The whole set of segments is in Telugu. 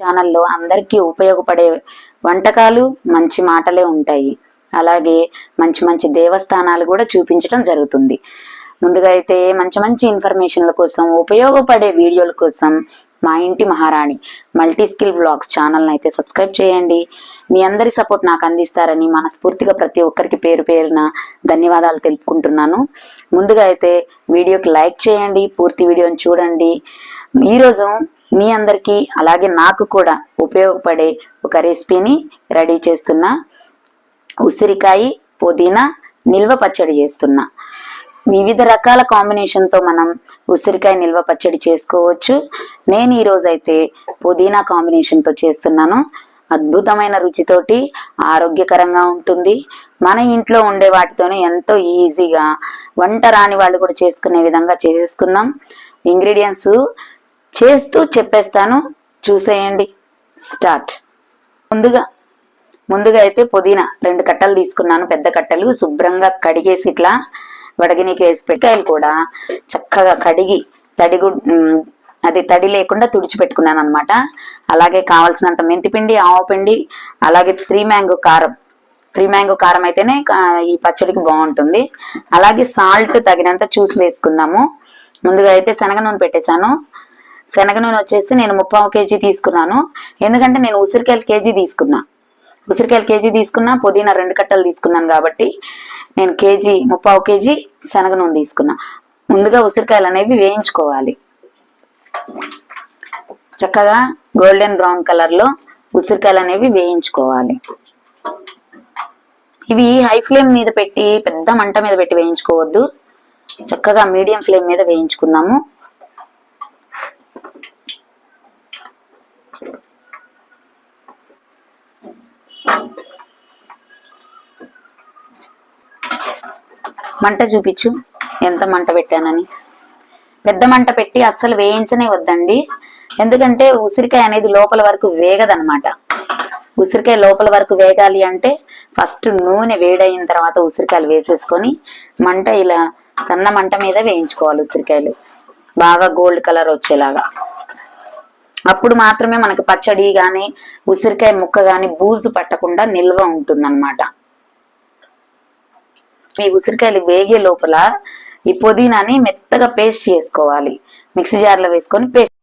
ఛానల్లో అందరికీ ఉపయోగపడే వంటకాలు మంచి మాటలే ఉంటాయి. అలాగే మంచి మంచి దేవస్థానాలు కూడా చూపించడం జరుగుతుంది. ముందుగా అయితే మంచి మంచి ఇన్ఫర్మేషన్ల కోసం ఉపయోగపడే వీడియోల కోసం మా ఇంటి మహారాణి మల్టీ స్కిల్ బ్లాగ్స్ ఛానల్ని అయితే సబ్స్క్రైబ్ చేయండి. మీ అందరి సపోర్ట్ నాకు అందిస్తారని మనస్ఫూర్తిగా ప్రతి ఒక్కరికి పేరు పేరున ధన్యవాదాలు తెలుపుకుంటున్నాను. ముందుగా అయితే వీడియోకి లైక్ చేయండి పూర్తి వీడియోని చూడండి. ఈరోజు మీ అందరికీ అలాగే నాకు కూడా ఉపయోగపడే ఒక రెసిపీని రెడీ చేస్తున్నా. ఉసిరికాయ పుదీనా నిల్వ పచ్చడి చేస్తున్నా. వివిధ రకాల కాంబినేషన్తో మనం ఉసిరికాయ నిల్వ పచ్చడి చేసుకోవచ్చు. నేను ఈరోజు అయితే పుదీనా కాంబినేషన్తో చేస్తున్నాను. అద్భుతమైన రుచితోటి ఆరోగ్యకరంగా ఉంటుంది. మన ఇంట్లో ఉండే వాటితోనే ఎంతో ఈజీగా వంట రాని వాళ్ళు కూడా చేసుకునే విధంగా చేసుకుందాం. ఇంగ్రీడియంట్స్ చేస్తూ చెప్పేస్తాను. చూసేయండి. స్టార్ట్. ముందుగా ముందుగా అయితే పుదీనా రెండు కట్టలు తీసుకున్నాను. పెద్ద కట్టలు శుభ్రంగా కడిగేసి ఇట్లా వడగినికి వేసి పెట్టాయలు కూడా. చక్కగా కడిగి తడిగు అది తడి లేకుండా తుడిచిపెట్టుకున్నాను అనమాట అలాగే కావాల్సినంత మెంతిపిండి ఆవపిండి అలాగే త్రీ మ్యాంగో కారం. త్రీ మ్యాంగో కారం అయితేనే కా- ఈ పచ్చడికి బాగుంటుంది. అలాగే సాల్ట్ తగినంత చూసి వేసుకుందాము. ముందుగా అయితే శనగ నూనె పెట్టేశాను. శనగ నూనె వచ్చేసి నేను ముప్పావు కేజీ తీసుకున్నాను. ఎందుకంటే నేను ఉసిరికాయలు కేజీ తీసుకున్నా. ఉసిరికాయలు కేజీ తీసుకున్నా పుదీనా రెండు కట్టలు తీసుకున్నాను కాబట్టి నేను కేజీ ముప్పావు కేజీ శనగ నూనె తీసుకున్నా. ముందుగా ఉసిరికాయలు అనేవి వేయించుకోవాలి. చక్కగా గోల్డెన్ బ్రౌన్ కలర్లో ఉసిరికాయలు అనేవి వేయించుకోవాలి. ఇవి హై ఫ్లేమ్ మీద పెట్టి పెద్ద మంట మీద పెట్టి వేయించుకోవద్దు. చక్కగా మీడియం ఫ్లేమ్ మీద వేయించుకుందాము. మంట చూపించు. ఎంత మంట పెట్టానని. పెద్ద మంట పెట్టి అస్సలు వేయించనే వద్దండి ఎందుకంటే ఉసిరికాయ అనేది లోపల వరకు వేగదనమాట ఉసిరికాయ లోపల వరకు వేగాలి అంటే ఫస్ట్ నూనె వేడైన తర్వాత ఉసిరికాయలు వేసేసుకొని మంట ఇలా సన్న మంట మీద వేయించుకోవాలి ఉసిరికాయలు. బాగా గోల్డ్ కలర్ వచ్చేలాగా. అప్పుడు మాత్రమే మనకి పచ్చడి కానీ ఉసిరికాయ ముక్క కానీ బూజు పట్టకుండా నిల్వ ఉంటుందన్నమాట. ఈ ఉసిరికాయలు వేగే లోపల ఈ పుదీనాని మెత్తగా పేస్ట్ చేసుకోవాలి. మిక్సీ జార్లో వేసుకొని పేస్ట్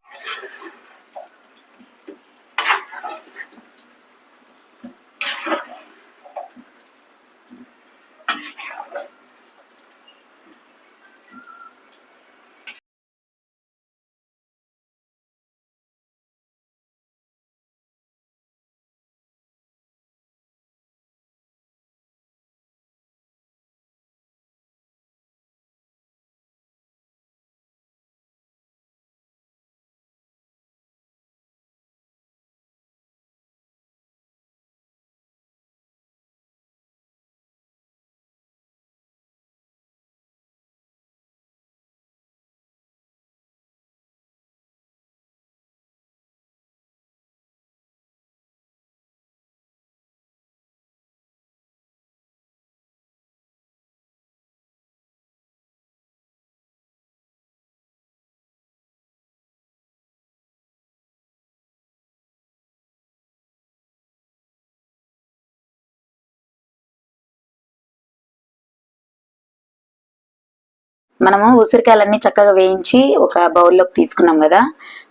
మనము ఉసిరికాయలన్నీ చక్కగా వేయించి ఒక బౌల్లోకి తీసుకున్నాం కదా.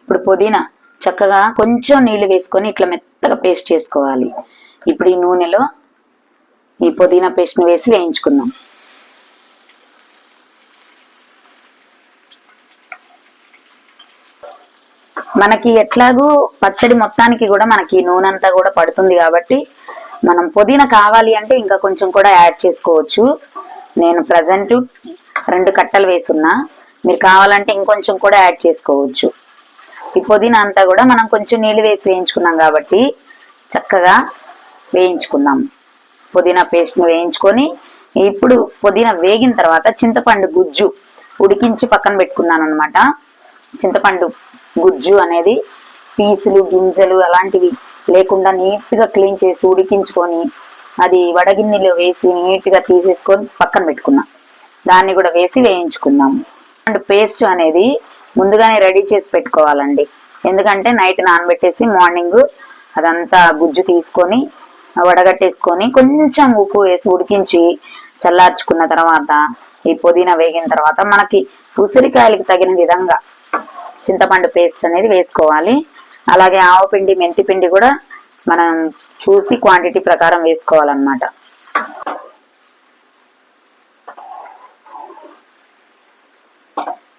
ఇప్పుడు పుదీనా చక్కగా కొంచెం నీళ్ళు వేసుకొని ఇట్లా మెత్తగా పేస్ట్ చేసుకోవాలి. ఇప్పుడు ఈ నూనెలో ఈ పుదీనా పేస్ట్ని వేసి వేయించుకుందాం. మనకి ఎట్లాగూ పచ్చడి మొత్తానికి కూడా మనకి నూనె అంతా కూడా పడుతుంది కాబట్టి మనం పుదీనా కావాలి అంటే ఇంకా కొంచెం కూడా యాడ్ చేసుకోవచ్చు. నేను ప్రజెంట్ రెండు కట్టలు వేసున్నా మీరు కావాలంటే ఇంకొంచెం కూడా యాడ్ చేసుకోవచ్చు. ఈ పుదీనా అంతా కూడా మనం కొంచెం నీళ్ళు వేసి వేయించుకున్నాం కాబట్టి చక్కగా వేయించుకుందాం. పుదీనా పేస్ట్ని వేయించుకొని ఇప్పుడు పుదీనా వేగిన తర్వాత చింతపండు గుజ్జు ఉడికించి పక్కన పెట్టుకున్నాను అనమాట చింతపండు గుజ్జు అనేది పీసులు గింజలు అలాంటివి లేకుండా నీట్గా క్లీన్ చేసి ఉడికించుకొని అది వడగిన్నెలో వేసి నీట్గా తీసేసుకొని పక్కన పెట్టుకున్నాం. దాన్ని కూడా వేసి వేయించుకుందాము. అండ్ పేస్ట్ అనేది ముందుగానే రెడీ చేసి పెట్టుకోవాలండి. ఎందుకంటే నైట్ నానబెట్టేసి మార్నింగ్ అదంతా గుజ్జు తీసుకొని వడగట్టేసుకొని కొంచెం ఉప్పు వేసి ఉడికించి చల్లార్చుకున్న తర్వాత ఈ పుదీనా వేగిన తర్వాత మనకి ఉసిరికాయలకి తగిన విధంగా చింతపండు పేస్ట్ అనేది వేసుకోవాలి. అలాగే ఆవపిండి మెంతిపిండి కూడా మనం చూసి క్వాంటిటీ ప్రకారం వేసుకోవాలన్నమాట.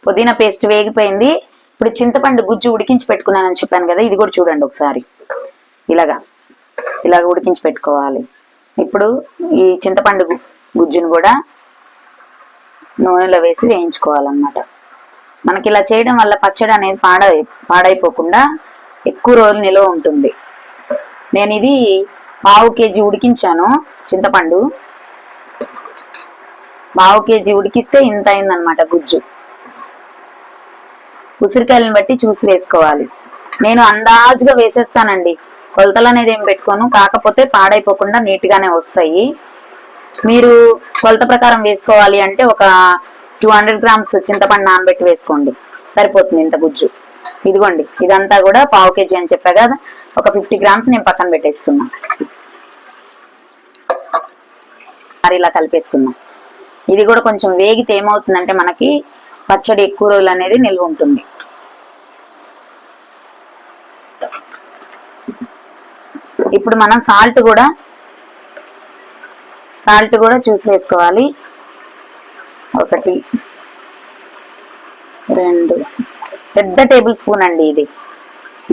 పుదీనా పేస్ట్ వేగిపోయింది. ఇప్పుడు చింతపండు గుజ్జు ఉడికించి పెట్టుకున్నానని చెప్పాను కదా ఇది కూడా చూడండి ఒకసారి. ఇలాగా ఇలాగ ఉడికించి పెట్టుకోవాలి. ఇప్పుడు ఈ చింతపండు గుజ్జును కూడా నూనెలో వేసి వేయించుకోవాలన్నమాట. మనకి ఇలా చేయడం వల్ల పచ్చడి అనేది పాడై పాడైపోకుండా ఎక్కువ రోజులు నిల్వ ఉంటుంది. నేను ఇది పావు కేజీ ఉడికించాను చింతపండు. పావు కేజీ ఉడికిస్తే ఇంత అయిందనమాట గుజ్జు. ఉసిరికాయలను బట్టి చూసి వేసుకోవాలి. నేను అందాజుగా వేసేస్తానండి. కొలతలు అనేది ఏం పెట్టుకోను. కాకపోతే పాడైపోకుండా నీట్గానే వస్తాయి. మీరు కొలత ప్రకారం వేసుకోవాలి అంటే ఒక టూ హండ్రెడ్ గ్రామ్స్ చింతపండు నానబెట్టి వేసుకోండి. సరిపోతుంది ఇంత గుజ్జు. ఇదిగోండి ఇదంతా కూడా పావు కేజీ అని చెప్పా కదా ఒక ఫిఫ్టీ గ్రామ్స్ నేను పక్కన పెట్టేస్తున్నా. మరి ఇలా కలిపేసుకున్నాం ఇది కూడా కొంచెం వేగితే ఏమవుతుందంటే మనకి పచ్చడి ఎక్కువ రోజులు అనేది నిల్వ ఉంటుంది. ఇప్పుడు మనం సాల్ట్ కూడా సాల్ట్ కూడా చూసి వేసుకోవాలి. ఒకటి రెండు పెద్ద టేబుల్ స్పూన్ అండి ఇది.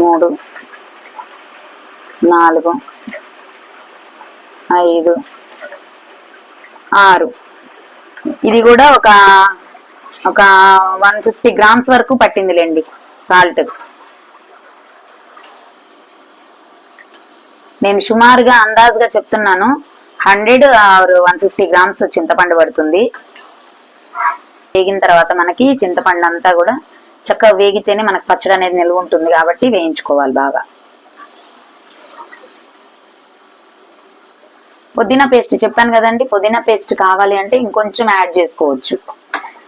మూడు నాలుగు ఐదు ఆరు. ఇది కూడా ఒక ఒక వన్ ఫిఫ్టీ గ్రామ్స్ వరకు పట్టిందిలేండి సాల్ట్ నేను సుమారుగా అందాజుగా చెప్తున్నాను. Hundred or one fifty grams చింతపండు పడుతుంది. వేగిన తర్వాత మనకి చింతపండు అంతా కూడా చక్కగా వేగితేనే మనకు పచ్చడి అనేది నిల్వ ఉంటుంది కాబట్టి వేయించుకోవాలి బాగా. పుదీనా పేస్ట్ చెప్పాను కదండి పుదీనా పేస్ట్ కావాలి అంటే ఇంకొంచెం యాడ్ చేసుకోవచ్చు.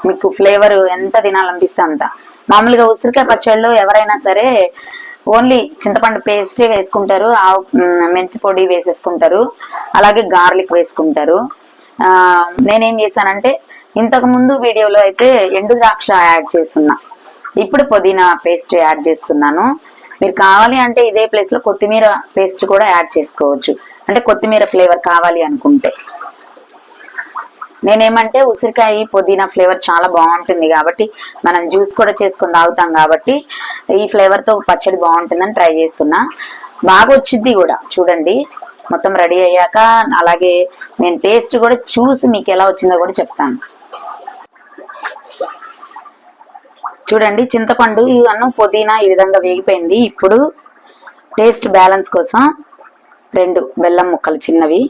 మీకు ఫ్లేవర్ ఎంత తినాలనిపిస్తే అంత. మామూలుగా ఉసిరికాయ పచ్చళ్ళు ఎవరైనా సరే ఓన్లీ చింతపండు పేస్టే వేసుకుంటారు ఆవు మెంతి పొడి వేసేసుకుంటారు అలాగే గార్లిక్ వేసుకుంటారు. నేనేం చేశానంటే ఇంతకు ముందు వీడియోలో అయితే ఎండు ద్రాక్ష యాడ్ చేస్తున్నా. ఇప్పుడు పుదీనా పేస్ట్ యాడ్ చేస్తున్నాను. మీరు కావాలి అంటే ఇదే ప్లేస్లో కొత్తిమీర పేస్ట్ కూడా యాడ్ చేసుకోవచ్చు. అంటే కొత్తిమీర ఫ్లేవర్ కావాలి అనుకుంటే. నేనేమంటే ఉసిరికాయ పుదీనా ఫ్లేవర్ చాలా బాగుంటుంది కాబట్టి మనం జ్యూస్ కూడా చేసుకొని తాగుతాం కాబట్టి ఈ ఫ్లేవర్తో పచ్చడి బాగుంటుందని ట్రై చేస్తున్నా. బాగా వచ్చింది కూడా చూడండి. మొత్తం రెడీ అయ్యాక అలాగే నేను టేస్ట్ కూడా చూసి మీకు ఎలా వచ్చిందో కూడా చెప్తాను. చూడండి చింతపండు ఈ అన్నం పుదీనా ఈ విధంగా వేగిపోయింది. ఇప్పుడు టేస్ట్ బ్యాలెన్స్ కోసం రెండు బెల్లం ముక్కలు చిన్నవి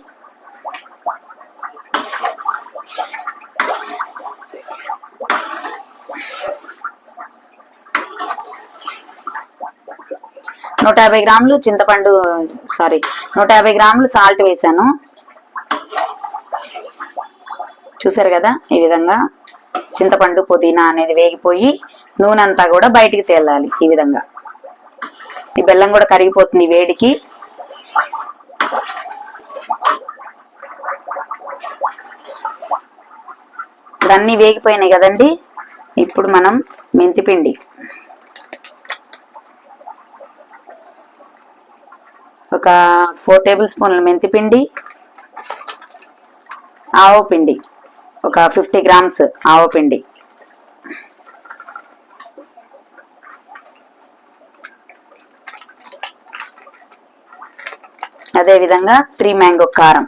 నూట యాభై గ్రాములు చింతపండు సారీ నూట యాభై గ్రాములు సాల్ట్ వేసాను. చూసారు కదా ఈ విధంగా చింతపండు పుదీనా అనేది వేగిపోయి నూనె అంతా కూడా బయటికి తేలాలి ఈ విధంగా. ఈ బెల్లం కూడా కరిగిపోతుంది వేడికి. ఇప్పుడు వేగిపోయినాయి కదండి. ఇప్పుడు మనం మెంతిపిండి. ఒక ఫోర్ టేబుల్ స్పూన్ల మెంతిపిండి ఆవు పిండి ఒక ఫిఫ్టీ గ్రామ్స్ ఆవు పిండి. అదేవిధంగా త్రీ మ్యాంగో కారం.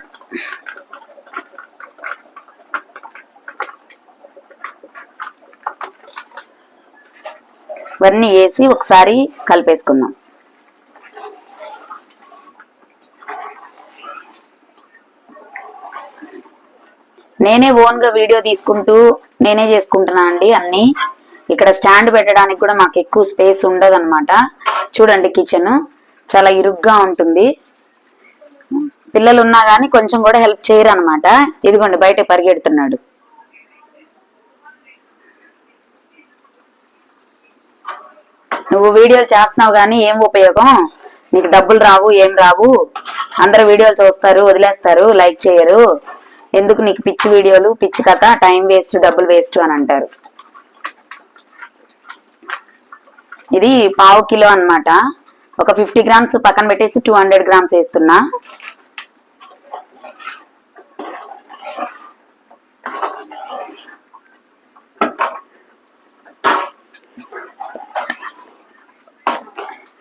ఇవన్నీ వేసి ఒకసారి కలిపేసుకుందాం. నేనే ఓన్గా వీడియో తీసుకుంటూ నేనే చేసుకుంటున్నా అండి అన్ని. ఇక్కడ స్టాండ్ పెట్టడానికి కూడా మాకు ఎక్కువ స్పేస్ ఉండదు చూడండి కిచెన్ చాలా ఇరుగ్గా ఉంటుంది. పిల్లలు ఉన్నా గానీ కొంచెం కూడా హెల్ప్ చేయరు అనమాట ఇదిగోండి బయట పరిగెడుతున్నాడు. నువ్వు వీడియోలు చేస్తున్నావు కానీ ఏం ఉపయోగం? నీకు డబ్బులు రావు ఏం రావు? అందరు వీడియోలు చూస్తారు వదిలేస్తారు లైక్ చేయరు. ఎందుకు నీకు పిచ్చి వీడియోలు పిచ్చి కథ టైం వేస్ట్ డబ్బులు వేస్ట్ అని అంటారు. ఇది పావు కిలో అన్నమాట. ఒక ఫిఫ్టీ గ్రామ్స్ పక్కన పెట్టేసి టూ హండ్రెడ్ గ్రామ్స్ వేస్తున్నా.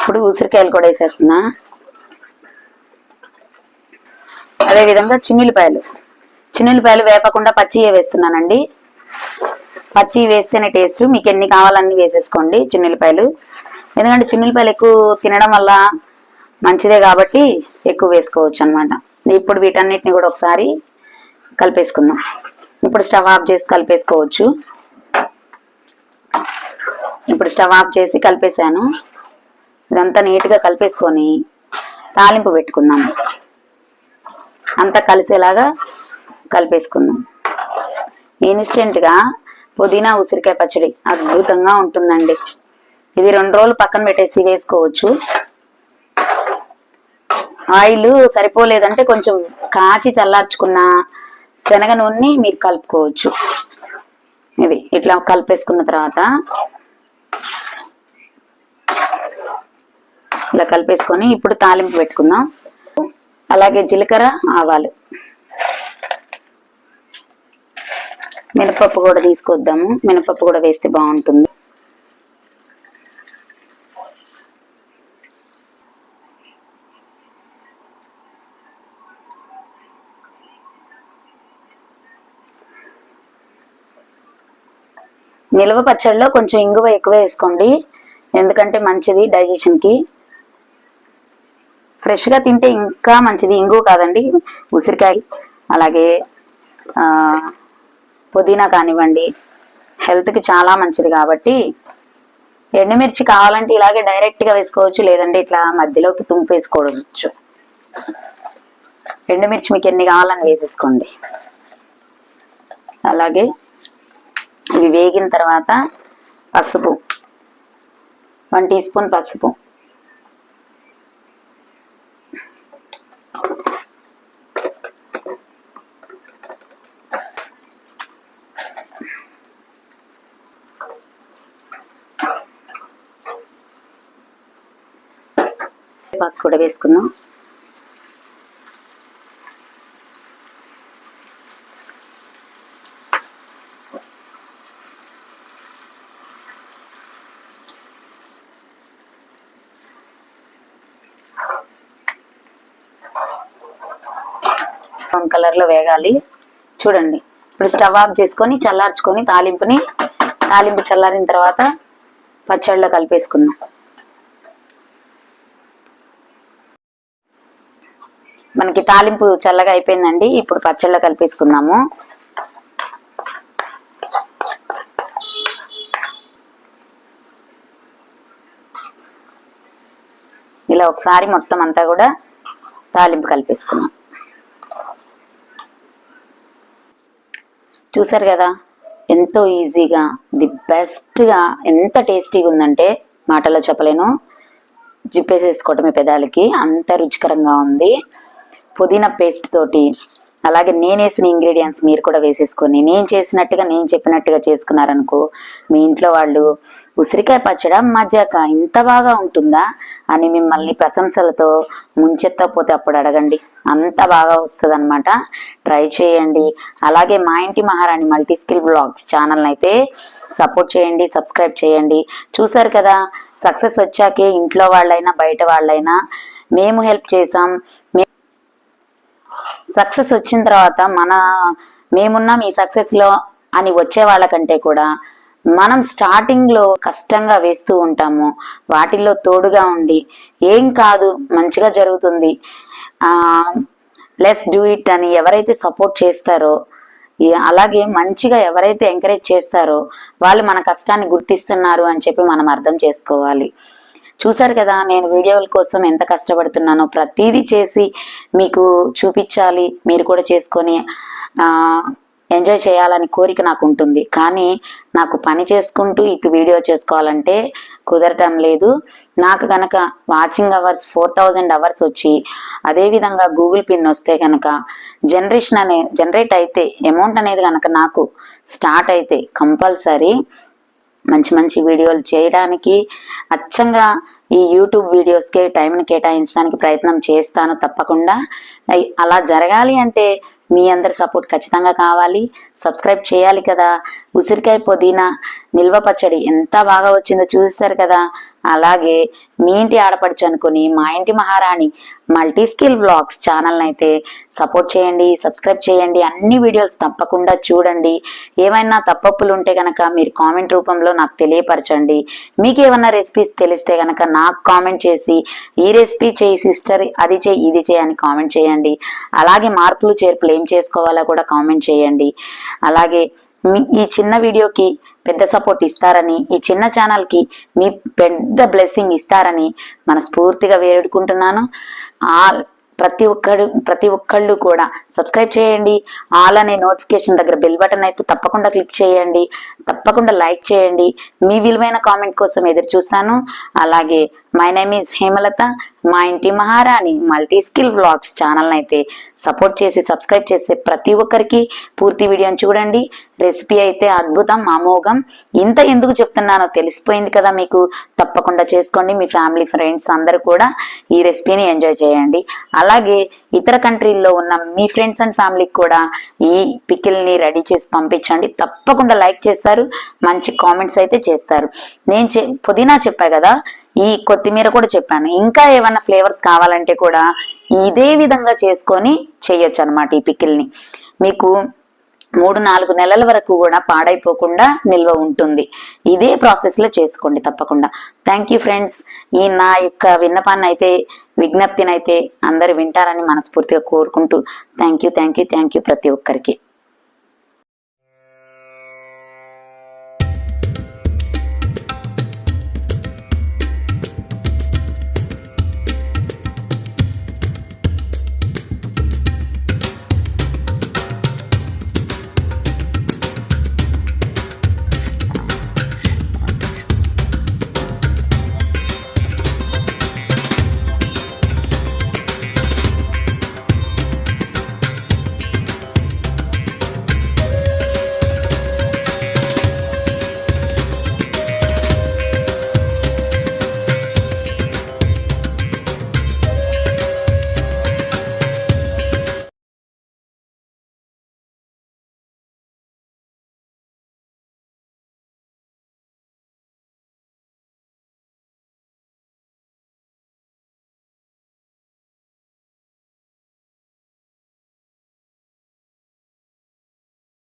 ఇప్పుడు ఉసిరికాయలు కూడా వేసేస్తున్నా. అదే విధంగా చిన్నులపాయలు. చిన్నులపాయలు వేపకుండా పచ్చియే వేస్తున్నానండి. పచ్చి వేస్తేనే టేస్ట్ మీకు ఎన్ని కావాలన్నీ వేసేసుకోండి చిన్నులపాయలు. ఎందుకంటే చిన్నులపాయలు ఎక్కువ తినడం వల్ల మంచిదే కాబట్టి ఎక్కువ వేసుకోవచ్చు అనమాట ఇప్పుడు వీటన్నిటిని కూడా ఒకసారి కలిపేసుకుందాం. ఇప్పుడు స్టవ్ ఆఫ్ చేసి కలిపేసుకోవచ్చు. ఇప్పుడు స్టవ్ ఆఫ్ చేసి కలిపేశాను. ఇదంతా నీట్గా కలిపేసుకొని తాలింపు పెట్టుకున్నాము అంతా కలిసేలాగా కలిపేసుకున్నాం ఇన్స్టెంట్గా పుదీనా ఉసిరికాయ పచ్చడి అద్భుతంగా ఉంటుందండి. ఇది రెండు రోజులు పక్కన పెట్టేసి వేసుకోవచ్చు. ఆయిల్ సరిపోలేదంటే కొంచెం కాచి చల్లార్చుకున్న శనగ నూనెని మీరు కలుపుకోవచ్చు. ఇది ఇట్లా కలిపేసుకున్న తర్వాత ఇలా కలిపేసుకొని ఇప్పుడు తాలింపు పెట్టుకుందాం. అలాగే జీలకర్ర ఆవాలు. మినపప్పు కూడా తీసుకొద్దాము. మినపప్పు కూడా వేస్తే బాగుంటుంది. నిల్వ పచ్చడిలో కొంచెం ఇంగువ ఎక్కువ వేసుకోండి. ఎందుకంటే మంచిది డైజెషన్కి ఫ్రెష్గా తింటే ఇంకా మంచిది. ఇంగువ కాదండి. ఉసిరికాయ అలాగే పుదీనా కానివ్వండి హెల్త్కి చాలా మంచిది కాబట్టి ఎండుమిర్చి కావాలంటే ఇలాగే డైరెక్ట్గా వేసుకోవచ్చు లేదంటే ఇట్లా మధ్యలోకి తుంపు వేసుకోవచ్చు ఎండుమిర్చి మీకు ఎన్ని కావాలని వేసేసుకోండి. అలాగే ఇవి వేగిన తర్వాత పసుపు వన్ టీ స్పూన్ పసుపు. కరివేపాకు కూడా వేసుకుందాం. బ్రౌన్ కలర్లో వేగాలి. చూడండి. ఇప్పుడు స్టవ్ ఆఫ్ చేసుకొని చల్లార్చుకొని తాలింపుని తాలింపు చల్లారిన తర్వాత పచ్చళ్ళలో కలిపేసుకుందాం. మనకి తాలింపు చల్లగా అయిపోయిందండి. ఇప్పుడు పచ్చళ్ళ కలిపేసుకుందాము. ఇలా ఒకసారి మొత్తం అంతా కూడా తాలింపు కలిపేసుకున్నాం చూసారు కదా ఎంతో ఈజీగా ది బెస్ట్గా ఎంత టేస్టీగా ఉందంటే మాటలో చెప్పలేను. జిప్పేసేసుకోవటమే పెదాలకి అంత రుచికరంగా ఉంది. పుదీనా పేస్ట్ తోటి అలాగే నేను వేసిన ఇంగ్రీడియంట్స్ మీరు కూడా వేసేసుకొని నేను చేసినట్టుగా నేను చెప్పినట్టుగా చేసుకున్నారనుకో మీ ఇంట్లో వాళ్ళు ఉసిరికాయ పచ్చడం మజ్జాక ఇంత బాగా ఉంటుందా అని మిమ్మల్ని ప్రశంసలతో ముంచెత్తకపోతే అప్పుడు అడగండి. అంత బాగా వస్తుంది అనమాట ట్రై చేయండి. అలాగే మా ఇంటి మహారాణి మల్టీ స్కిల్ బ్లాగ్స్ ఛానల్ అయితే సపోర్ట్ చేయండి సబ్స్క్రైబ్ చేయండి. చూసారు కదా సక్సెస్ వచ్చాకే ఇంట్లో వాళ్ళైనా బయట వాళ్ళైనా మేము హెల్ప్ చేసాం సక్సెస్ వచ్చిన తర్వాత మన మేమున్నాం ఈ సక్సెస్లో అని వచ్చే వాళ్ళకంటే కూడా మనం స్టార్టింగ్లో కష్టంగా వేస్తూ ఉంటాము. వాటిల్లో తోడుగా ఉండి. ఏం కాదు మంచిగా జరుగుతుంది. లెస్ డూ ఇట్ అని ఎవరైతే సపోర్ట్ చేస్తారో అలాగే మంచిగా ఎవరైతే ఎంకరేజ్ చేస్తారో వాళ్ళు మన కష్టాన్ని గుర్తిస్తున్నారు అని చెప్పి మనం అర్థం చేసుకోవాలి. చూసారు కదా నేను వీడియోల కోసం ఎంత కష్టపడుతున్నానో ప్రతిదీ చేసి మీకు చూపించాలి మీరు కూడా చేసుకొని ఎంజాయ్ చేయాలని కోరిక నాకు ఉంటుంది. కానీ నాకు పని చేసుకుంటూ ఇటు వీడియో చేసుకోవాలంటే కుదరటం లేదు. నాకు కనుక watching hours four thousand hours వచ్చి అదేవిధంగా గూగుల్ పిన్ వస్తే కనుక జనరేషన్ అనే జనరేట్ అయితే అమౌంట్ అనేది కనుక నాకు స్టార్ట్ అయితే కంపల్సరీ మంచి మంచి వీడియోలు చేయడానికి అచ్చంగా ఈ యూట్యూబ్ వీడియోస్కే టైంని కేటాయించడానికి ప్రయత్నం చేస్తాను తప్పకుండా. అలా జరగాలి అంటే మీ అందరి సపోర్ట్ ఖచ్చితంగా కావాలి. సబ్స్క్రైబ్ చేయాలి కదా. ఉసిరికాయ పుదీనా నిల్వ పచ్చడి ఎంత బాగా వచ్చిందో చూస్తారు కదా. అలాగే మీ ఇంటి ఆడపడుచు అనుకుని మా ఇంటి మహారాణి మల్టీ స్కిల్ బ్లాగ్స్ ఛానల్ని అయితే సపోర్ట్ చేయండి సబ్స్క్రైబ్ చేయండి. అన్ని వీడియోస్ తప్పకుండా చూడండి. ఏమైనా తప్పప్పులు ఉంటే కనుక మీరు కామెంట్ రూపంలో నాకు తెలియపరచండి. మీకు ఏమైనా రెసిపీస్ తెలిస్తే కనుక నాకు కామెంట్ చేసి ఈ రెసిపీ చేయి సిస్టర్ అది చేయి ఇది చేయి అని కామెంట్ చేయండి. అలాగే మార్పులు చేర్పులు ఏం చేసుకోవాలో కూడా కామెంట్ చేయండి. అలాగే మీ ఈ చిన్న వీడియోకి పెద్ద సపోర్ట్ ఇస్తారని ఈ చిన్న ఛానల్కి మీ పెద్ద బ్లెస్సింగ్ ఇస్తారని మనస్ఫూర్తిగా వేడుకుంటున్నాను. ఆల్ ప్రతి ఒక్కడు ప్రతి ఒక్కళ్ళు కూడా సబ్స్క్రైబ్ చేయండి. ఆల్ అనే నోటిఫికేషన్ దగ్గర బెల్ బటన్ అయితే తప్పకుండా క్లిక్ చేయండి. తప్పకుండా లైక్ చేయండి. మీ విలువైన కామెంట్ కోసం ఎదురు చూస్తాను. అలాగే మై నేమ్ ఈజ్ హేమలత మా ఇంటి మహారాణి మల్టీ స్కిల్ బ్లాగ్స్ ఛానల్ అయితే సపోర్ట్ చేసి సబ్స్క్రైబ్ చేసే ప్రతి ఒక్కరికి పూర్తి వీడియోని చూడండి. రెసిపీ అయితే అద్భుతం అమోఘం. ఇంత ఎందుకు చెప్తున్నానో తెలిసిపోయింది కదా మీకు. తప్పకుండా చేసుకోండి. మీ ఫ్యామిలీ ఫ్రెండ్స్ అందరూ కూడా ఈ రెసిపీని ఎంజాయ్ చేయండి. అలాగే ఇతర కంట్రీల్లో ఉన్న మీ ఫ్రెండ్స్ అండ్ ఫ్యామిలీకి కూడా ఈ పికిల్ని రెడీ చేసి పంపించండి. తప్పకుండా లైక్ చేస్తారు. మంచి కామెంట్స్ అయితే చేస్తారు. నేను చె పుదీనా చెప్పా కదా. ఈ కొత్తిమీర కూడా చెప్పాను. ఇంకా ఏమైనా ఫ్లేవర్స్ కావాలంటే కూడా ఇదే విధంగా చేసుకొని చేయొచ్చు అనమాట ఈ పికిల్ని. మీకు మూడు నాలుగు నెలల వరకు కూడా పాడైపోకుండా నిల్వ ఉంటుంది. ఇదే ప్రాసెస్లో చేసుకోండి తప్పకుండా. థ్యాంక్ యూ ఫ్రెండ్స్ ఈ నా యొక్క విన్నపాన్ని అయితే విజ్ఞప్తినైతే అందరు వింటారని మనస్ఫూర్తిగా కోరుకుంటూ thank you thank you thank you ప్రతి ఒక్కరికి.